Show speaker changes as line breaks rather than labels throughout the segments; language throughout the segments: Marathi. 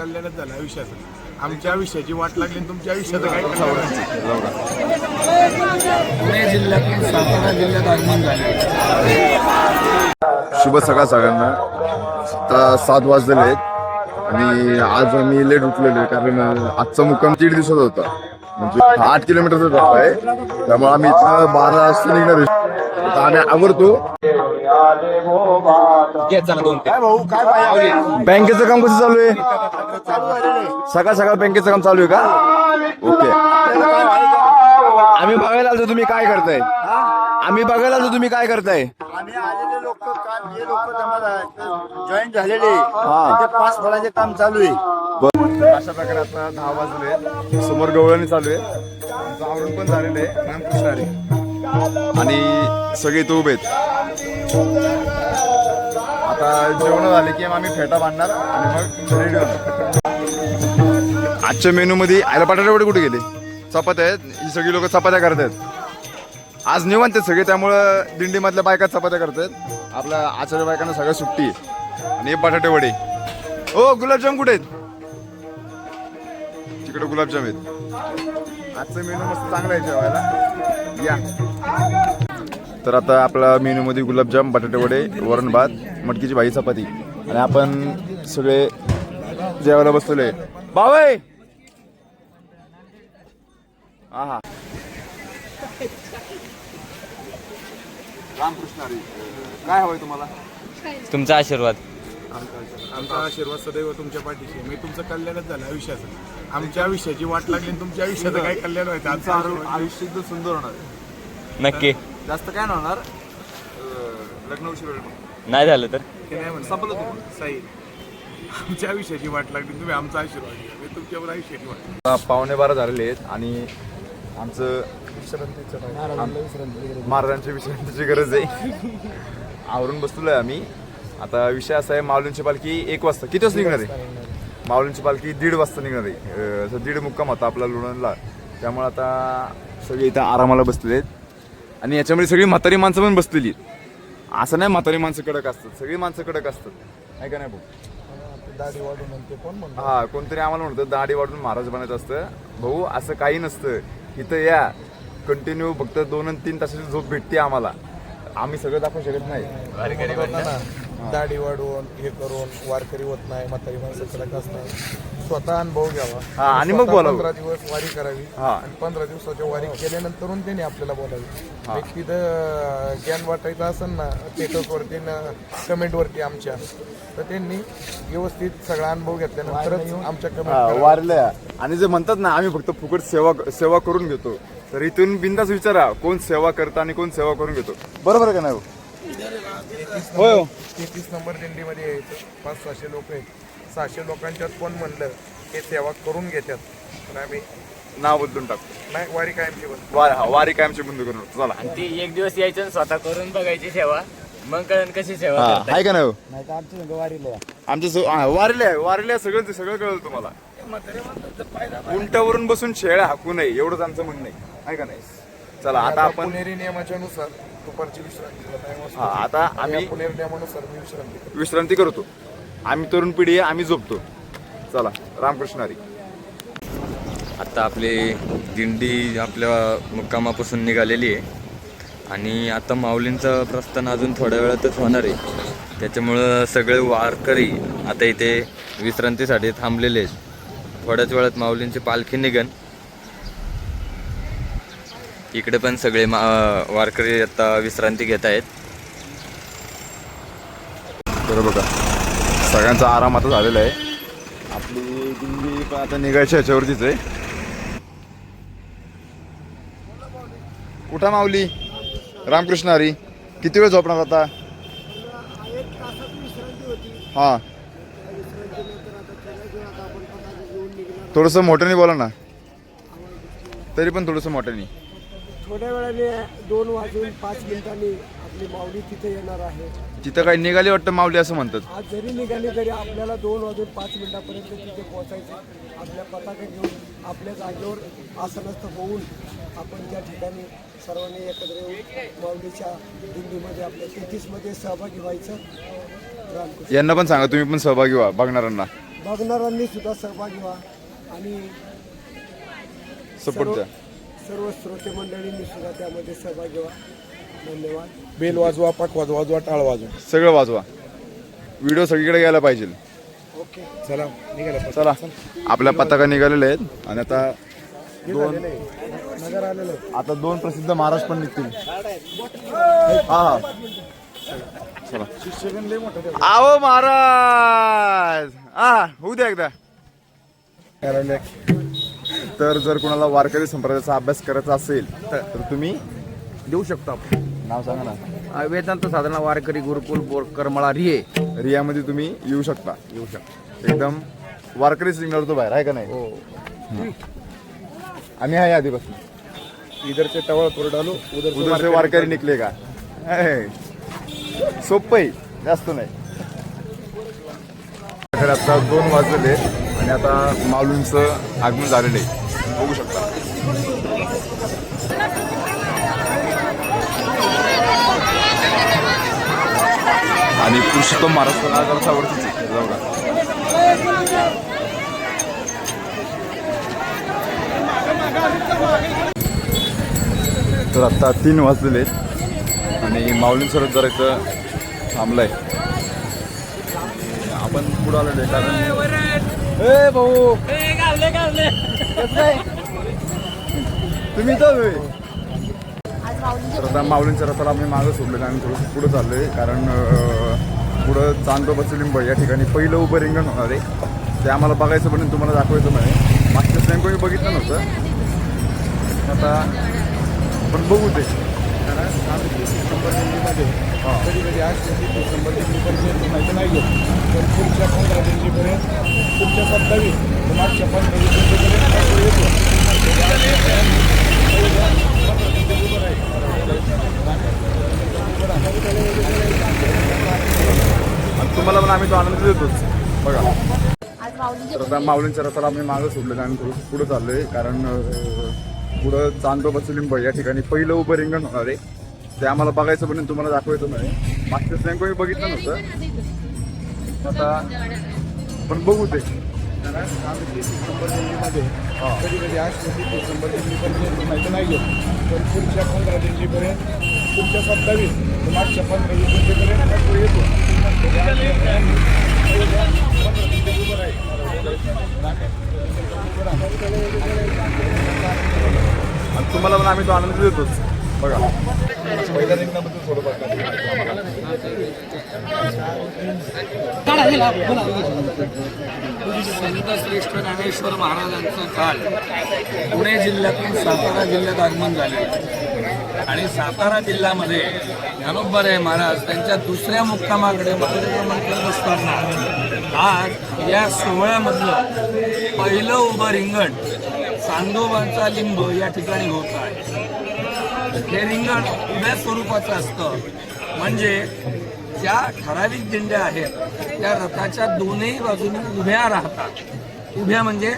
कल्याणच झालं आयुष्याचं. आमच्या आयुष्याची वाट लागली आणि तुमच्या आयुष्याचं काय?
पुणे जिल्ह्यातून सातारा जिल्ह्यात आगमन झाले.
शुभ सकाळ सगळ्यांना. आता सात वाजलेले आहेत. आणि आज आम्ही लेट उठलेलो आहे कारण आजचा मुक्काम दीड दिवसाचा होता. म्हणजे आठ किलोमीटरचा रस्ता आहे. त्यामुळे आम्ही इथं बारा वाजता निघणार आम्ही आवडतो बँकेचं काम कसं चालू आहे? सकाळ सकाळ बँकेचं काम चालू आहे का? ओके. आम्ही बघायला आलो तुम्ही काय करताय? आम्ही बघायला आलो तुम्ही काय करताय?
आम्ही आलेले लोक काल जे लोक जॉईन झालेले.
हा.
ते पाच फळाचे काम चालू आहे.
अशा प्रकारे आता दहा वाजले समोर गवळणी चालू आहे. आमचं आवरण पण झालेलं आहे. रामकृष्ण हरी. आणि सगळे इथं उभे आहेत. आता जेवण झाले की आम्ही फेटा बांधणार आणि मग रेडी होणार. आजच्या मेनू मध्ये आयला बटाटे वडे कुठे गेले? चपात्या आहेत. ही सगळी लोक चपात्या करत आहेत आज निवांत आहेत सगळे त्यामुळं दिंडीमधल्या बायका चपात्या करतात आपल्या आचार्य बायकांना सगळ्या सुट्टी आहे आणि बटाटे वडे. ओ गुलाबजाम कुठे आहेत? तिकडे गुलाबजाम आहेत. आजचं मेनू मस्त चांगला आहे जेवायला. या. तर आता आपला मेनूमध्ये गुलाबजाम बटाटे वडे वरण भात मटकीची भाजी चपाती. आणि आपण सगळे जेवायला बसलेलो आहे. बावय! हा हा रामकृष्ण हरी काय हवंय तुम्हाला?
तुमचा आशीर्वाद.
आमचा आशीर्वाद सदैव तुमच्या पाठीशी आहे. म्हणजे तुमचं कल्याणच झालं आयुष्याचं. आमच्या आयुष्याची वाट लागली आणि तुमच्या आयुष्याचं काय कल्याण व्हायचं?
आमचं आरो- आयुष्य एकदम सुंदर होणार. आहे.
नक्की
जास्त काय नाही होणार. अं, लग्न उशीर होईल.
नाही झालं तर?
ते नाही म्हणत.
संपलं तुम्ही.
साई आमच्या आयुष्याची वाट लागली. तुम्ही आमचा आशीर्वाद घ्या. म्हणजे तुमच्यावर आयुष्याची वाट
आता पावणे बारा झालेले आहेत आणि आमचं महाराजांच्या विश्रांतीची गरज आहे. आवरून बसलोय आम्ही. आता विषय असा आहे माऊलींची पालखी एक वाजता. किती वाजता निघणार आहे? माऊलींची पालखी दीड वाजता निघणार आहे. असं दीड मुक्काम होता आपला लोणंदला त्यामुळे आता सगळे इथं आरामाला बसलेले आहेत. आणि याच्यामध्ये सगळी म्हातारी माणसं पण बसलेली आहेत. असं नाही म्हातारी माणसं कडक असतात. सगळी माणसं कडक असतात. आहे का नाही भाऊ?
दाढी वाढून कोण
हा कोणतरी आम्हाला म्हणतं दाढी वाढून महाराज बनायचं असतं. भाऊ असं काही नसतं. इथं या. कंटिन्यू फक्त दोन आणि तीन तासाची झोप भेटते आम्हाला. आम्ही सगळं दाखवू शकत नाही.
दाढी वाढवून हे करून वारकरी होत नाही म्हातारी माणसं कडक असतात. स्वतः अनुभव घ्यावा.
हा, आणि मग बोलावं.
पंधरा दिवस वारी करावी
हा.
आणि पंधरा दिवसाच्या वारी केल्यानंतरून त्यांनी आपल्याला बोलावी. एक तिथं अं, ज्ञान वाटायचं असेल ना स्टेटसवरती ना कमेंटवरती आमच्या तर त्यांनी व्यवस्थित सगळा अनुभव घेतल्यानंतरच आमच्या
हा,
कमेंट
वारल्या आणि जे म्हणतात ना आम्ही फक्त फुकट सेवा सेवा करून घेतो. तर इथून बिंदास विचारा कोण सेवा करतं आणि कोण सेवा करून घेतो. बरोबर आहे का नाही भाऊ? होय हो.
तेहतीस नंबर दिंडीमध्ये यायचं. पाच सहाशे लोक आहेत. सहाशे लोकांच्यात कोण म्हणलं हे सेवा करून घेतात पण आम्ही
नाव बदलून टाकतो.
नाही वारी कायमची बंद.
वार हा वारी कायमची बंद करून टाकतो. चला.
आणि ती एक दिवस यायचं आणि स्वतः करून बघायची सेवा. मग कळण कशी सेवा
हा. आहे का नाही?
नाही तर आमची वारीला
आमच्या सो- हा, वारले आहे वारले आहे, सगळं सगळं कळलं तुम्हाला. उंटावरून बसून शेळ्या हाकू नये एवढंच आमचं म्हणणं आहे. आहे का नाही? चला आता आपण
पुणेरी नियमाच्या नुसार दुपारची असतो.
हा आता आम्ही
पुणेरी नियमानुसार मी विश्रांती करतो.
विश्रांती करतो. आम्ही तरुण पिढी आहे आम्ही झोपतो. चला रामकृष्ण हरी.
आता आपली दिंडी आपल्या मुक्कामापासून निघालेली आहे. आणि आता माऊलींचं प्रस्थान अजून थोड्या वेळातच होणार आहे. त्याच्यामुळं सगळे वारकरी आता इथे विश्रांतीसाठी थांबलेले आहेत. थोड्याच वेळात माऊलींची पालखी निघन. इकडे पण सगळे मा वारकरी आता विश्रांती घेत आहेत.
बरं बघा. सगळ्यांचा आराम आता झालेला आहे. आपली दिंडी पण आता निघायची ह्याच्यावरतीच आहे. कुठं माऊली? रामकृष्ण हरी. किती वेळ झोपणार आता? हा. थोडंसं मोठ्याने बोला ना. तरी पण थोडंसं मोठ्याने.
थोड्या वेळाने दोन वाजून पाच मिनिटांनी आपली माऊली तिथे येणार आहे.
तिथं काही निघाली वाटतं माऊली असं म्हणतात.
आज जरी निघाली तरी आपल्याला दोन वाजून पाच मिनिटापर्यंत तिथे पोहोचायचं आपल्या पताका घेऊन आपल्या जागेवर आसनस्थ होऊन आपण त्या ठिकाणी सर्वांनी एकत्र येऊन माऊलीच्या दिंडीमध्ये आपल्या तेहतीसमध्ये सहभागी व्हायचं. रामकृष्ण.
यांना पण सांगा तुम्ही पण सहभागी व्हा बघणाऱ्यांना.
बघणाऱ्यांनी सुद्धा सहभागी व्हा आणि
सपोर्ट द्या.
सर्व श्रोते मंडळींनी सुद्धा त्यामध्ये सहभागी व्हा. धन्यवाद.
बेल वाजवा पाक वाजवा वाजवा टाळ वाजवा.
सगळं वाजवा. व्हिडिओ सगळीकडे गेला पाहिजे.
ओके.
चला निघाला
चला. आपल्या पताका निघालेले आहेत. आणि आता दोन
नगर आलेलं आहे.
आता दोन प्रसिद्ध महाराज पण निघतील. हा हा. चला. आओ महाराज! हा होऊ द्या एकदा. तर जर कोणाला वारकरी संप्रदायाचा अभ्यास करायचा असेल तर तुम्ही
देऊ शकतो. आपण
नाव सांगा ना.
वेदांत साधना वारकरी गुरुकुल बोर करमळा रिये.
रियामध्ये तुम्ही येऊ शकता.
येऊ शकतो.
एकदम वारकरी सिंगर तो बाहेर आहे का नाही?
हो.
आम्ही आहे आधीपासून.
इधरचे टवळ कोरडालो उधर
उद्याचे वारकरी निघले का? सोप आहे जास्त नाही. आता दोन वाजलेले आणि आता माऊलींचं आगमन झालेलं आहे. बघू शकता. आणि पुरुषोत्तम जरा आवडतीच आहे जाऊ का? तर आत्ता तीन वाजलेले आहेत. आणि माऊली जरा इथं थांबलाय. आपण पुढं आलेलो आहे कारण भाऊ! तुम्ही इथं होय? तर आता माऊलींच्या रथाला आम्ही मागं सोडलेलं आणि थोडंसं पुढं चाललोय. कारण अं, पुढं चांदोबाचं लिंब या ठिकाणी पहिलं उभं रिंगण होणार आहे. ते आम्हाला बघायचं पण तुम्हाला दाखवायचं नाही मागच्या टाइम कोणी बघितलं नव्हतं. आता आपण बघू ते.
कधी कधी आज डिसेंबर दिल्लीपर्यंत माहिती नाही घेत पण पुढच्या पंधरा दिल्लीपर्यंत पुढच्या सत्तावीस तर मागच्या पंधरा दिल्लीपर्यंत येतो
आणि तुम्हाला पण आम्ही तो आनंद देतोच बघा
आज माऊलींचे
तर आता माऊलींच्या रथाला आम्ही मागं सोडलेलं आणि थोडंसं पुढं चाललोय. कारण अं, पुढं चांदोबाचं लिंब या ठिकाणी पहिलं उभं रिंगण होणार आहे. ते आम्हाला बघायचं पण तुम्हाला दाखवायचं नाही. मागच्या टाइम कोणी बघितलं नव्हतं आता आपण बघू ते
कधी कधी आज डिसेंबर दिल्लीपर्यंत माहिती नाही पण पुढच्या पंधरा दिल्लीपर्यंत पुढच्या सत्तावीस मागच्या पंधरा दिल्लीपर्यंत येतो
आणि तुम्हाला पण आम्ही तो आनंद देतोच. बघा. पहिल्या रिंगणाबद्दल थोडं
संत श्रेष्ठ ज्ञानेश्वर महाराजांचं काल पुणे जिल्ह्यातून सातारा जिल्ह्यात आगमन झाले आणि सातारा जिल्ह्यामध्ये ज्ञानोबराय महाराज त्यांच्या दुसऱ्या मुक्कामाकडे मार्गक्रमण करत असताना आज या सोहळ्यामधलं पहिलं उभं रिंगण चांदोबांचा लिंब या ठिकाणी होत आहे. हे रिंगण उभ्या स्वरूपाचं असतं. म्हणजे ज्या ठराविक दिंड्या आहेत त्या रथाच्या दोनही बाजूने उभ्या राहतात. उभ्या म्हणजे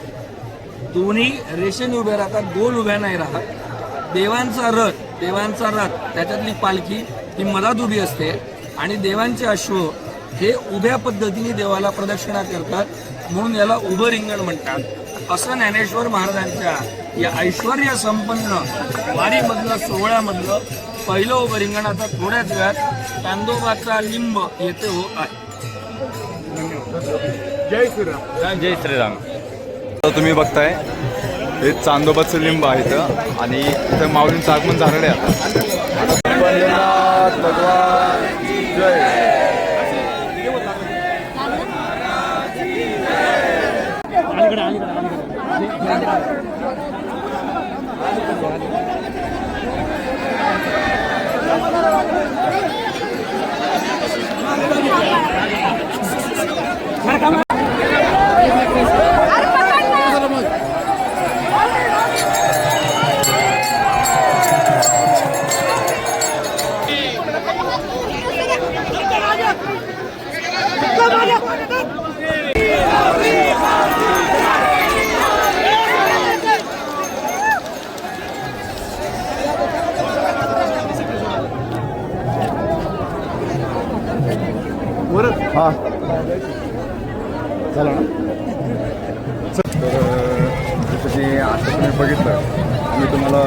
दोन्ही रेषेने उभ्या राहतात गोल उभ्या नाही राहत. देवांचा रथ देवांचा रथ त्याच्यातली पालखी ही मधात उभी असते आणि देवांचे अश्व हे उभ्या पद्धतीने देवाला प्रदक्षिणा करतात म्हणून याला उभं रिंगण म्हणतात. असं ज्ञानेश्वर महाराजांच्या या ऐश्वर्य संपन्न वारीमधलं सोहळ्यामधलं पहिलं उभं रिंगण आता थोड्याच वेळात चांदोबाचा लिंब येथे होत आहे.
जय श्रीराम.
जय श्रीराम.
तुम्ही बघताय हे चांदोबाचं लिंब आहे इथं आणि इथं माऊलींचं आगमन झालेलं आहे आता. नाथ भगवान. जय. आणि अलीकडे. हां. झालं ना. तर जसं की आता तुम्ही बघितलं मी तुम्हाला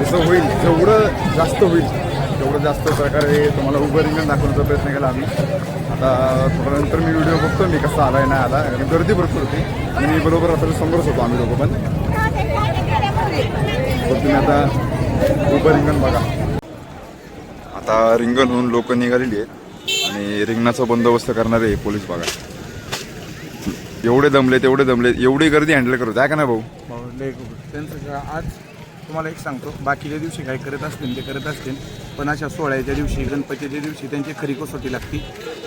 जसं होईल जेवढं जास्त होईल तेवढं जास्त प्रकारे तुम्हाला उभं रिंगण दाखवण्याचा प्रयत्न केला आम्ही. आता थोड्यानंतर मी व्हिडिओ बघतो मी कसा आला आहे नाही आला कारण गर्दी भरपूर होती. आणि मी बरोबर आता समोरच होतो आम्ही लोक पण. तुम्ही आता उभं रिंगण बघा. आता रिंगण होऊन लोकं निघालेली आहेत. आणि रिंगणाचा बंदोबस्त करणारे पोलीस बघा. एवढे दमले तेवढे दमले एवढी गर्दी हँडल करत आहे का ना भाऊ?
त्यांचं आज तुम्हाला एक सांगतो बाकीच्या दिवशी काय करत असतील ते करत असतील पण अशा सोहळ्याच्या दिवशी गणपतीच्या दिवशी त्यांची खरी कसोटी लागती.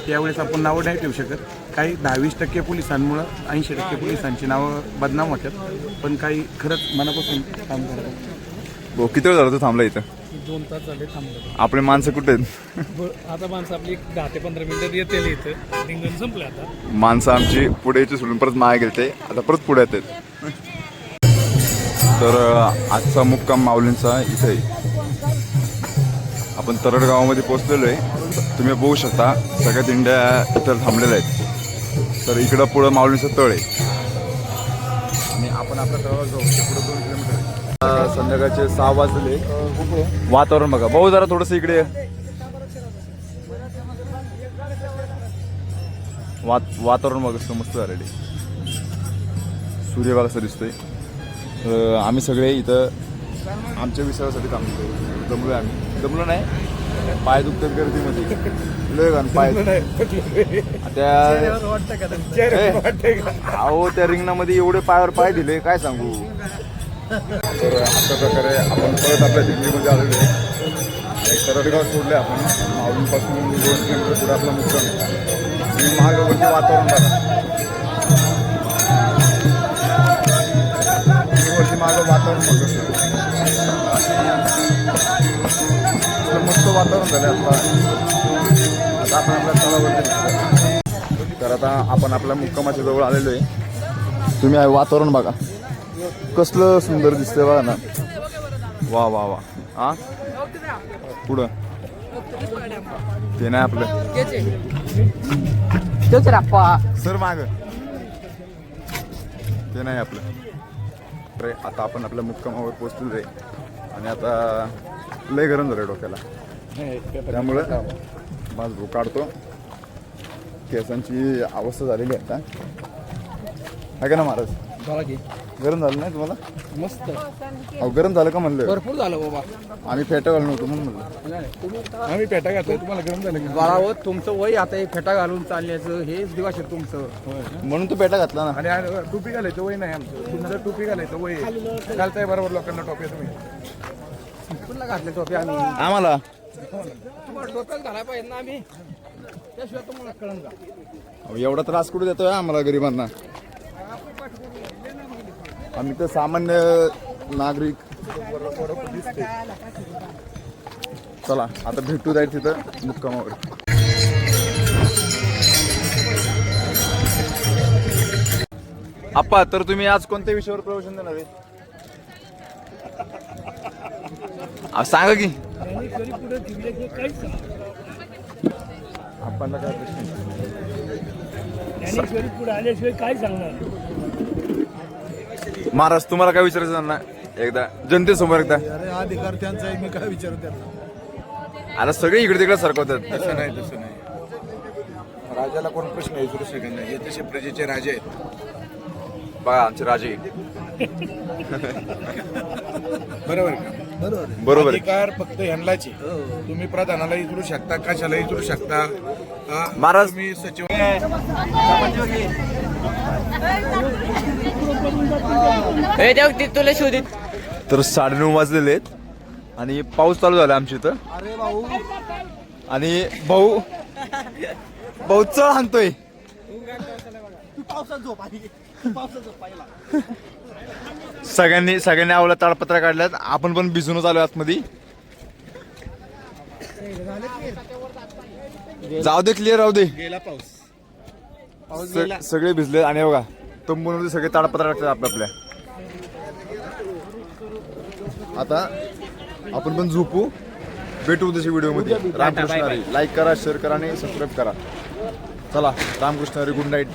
त्यावेळेस आपण नावं नाही ठेवू शकत. काही दहावीस टक्के पोलिसांमुळं ऐंशी टक्के पोलिसांची नावं बदनाम होतात पण काही खरंच मनापासून काम करतात.
भाऊ किती वेळ झाला तू थांबला इथं?
दोन तास झाले थांबलो.
आपले माणसं कुठे आहेत?
ब- आता माणसं आपली एक दहा ते पंधरा मिनिटात येतील इथं. रिंगण संपलं आता.
माणसं आमची पुढे यायची सोडून परत मागे गेलते. आता परत पुढे येतात. तर अं, आजचा मुक्काम माऊलींचा इथे. आहे. आपण तरड गावामध्ये पोहोचलेलो आहे. तुम्ही बघू शकता सगळ्या दिंड्या इतर थांबलेल्या आहेत. तर इकडं पुढं माऊलींचं तळ आहे. आणि आपण आपल्या तळावर जाऊ. ते पुढं दोन किलोमीटर संध्याकाळचे सहा वाजले. वातावरण बघा. भाऊ जरा थोडंसं इकडे. वात वातावरण बघा कसं मस्त झालेलं सूर्य कसं दिसतोय. आम्ही सगळे इथं आमच्या विसरासाठी थांबतो दमलोय आम्ही. दमलो नाही. पाय दुखतात गर्दीमध्ये. लय घाण पाय. त्या अहो त्या रिंगणामध्ये एवढे पायावर पाय दिले. काय सांगू? तर अशा प्रकारे आपण परत आपल्या दिल्लीमध्ये आलेलो आहे. आणि तरडगाव सोडले आपण. माऊलीपासून दोन किलोमीटर पुढे आपला मुक्काम आणि महागावरती वातावरण बघा. वरती माझं वातावरण बघत मस्त वातावरण झालं आता. आता आपण आपल्या स्थळावरती तर आता आपण आपल्या मुक्कामाच्या जवळ आलेलो आहे. तुम्ही आहे वातावरण बघा. कसलं सुंदर दिसतंय बघा ना. वा वा वा. हा? पुढं. ते नाही आपलं. सर माग. ते नाही आपलं. अरे आता आपण आपल्या मुक्कामावर पोचलेलो रे. आणि आता लय गरम झालं डोक्याला. त्यामुळं माझ भूक काढतो. केसांची अवस्था झालेली आहे आता. आहे का ना महाराज? गरम झालं नाही तुम्हाला?
मस्त
अहो गरम झालं का म्हणलं?
भरपूर झालं बाबा.
आम्ही फेटा घालून होतो म्हणून म्हणलं.
आम्ही पेटा घातला तुम्हाला गरम झालं की
बाळावं तुमचं वय आता हे फेटा घालून चालण्याचं हेच दिवस आहे तुमचं.
म्हणून तो पेटा घातला ना.
आणि आ- टोपी घालायचं वय नाही आमचं. तुमचं टोपी घालायचं वय आहे. घालताय बरोबर लोकांना टोपी तुम्ही.
कुठला घातले टोपी आम्ही?
आम्हाला?
तुम्हाला घालायला पाहिजे ना आम्ही. त्याशिवाय तुम्हाला कळण का
अहो, एवढा त्रास कुठे देतोय आम्हाला गरिबांना? आम्ही तर सामान्य नागरिक. चला आता भेटू जाईल तिथं मुक्कामावर. आप्पा तर तुम्ही आज कोणत्या विषयावर प्रवचन देणार आहे? अहो, सांगा की. आपण काय प्रश्न
आल्याशिवाय काय सांगणार?
महाराज तुम्हाला काय विचारायचं ना एकदा जनतेसमोर एकदा.
अरे अधिकार त्यांचा आहे मी काय विचारू त्यांना?
आता सगळे इकडे तिकडे सरकवतात.
तसं नाही तसं नाही. राजाला कोण प्रश्न विचारू शकत नाही. हे तसे प्रजेचे राजे आहेत.
बघा आमचे राजे.
बरोबर का?
बरोबर. आहे.
अधिकार फक्त ह्यांनाच आहे. तुम्ही प्रधानाला विचारू शकता कशाला विचारू शकता. हा,
महाराज-
तुम्ही सचिव
तर साडेनऊ वाजलेले आहेत. आणि पाऊस चालू झाला आमच्या इथं. आणि भाऊ भाऊ चळ हाणतोय सगळ्यांनी सगळ्यांनी आवला ताडपत्रा काढल्यात. आपण पण भिजूनच आलो आतमध्ये. जाऊ दे क्लिअर राहू दे.
गेला पाऊस.
स- सगळे भिजले आणि बघा तंबूमध्ये सगळे ताडपत्र लागतात आपल्या आपल्या आता आपण पण झोपू. भेटू उद्याच्या व्हिडिओमध्ये. रामकृष्ण लाईक करा शेअर करा आणि सबस्क्राईब करा. चला रामकृष्ण हरी गुड नाईट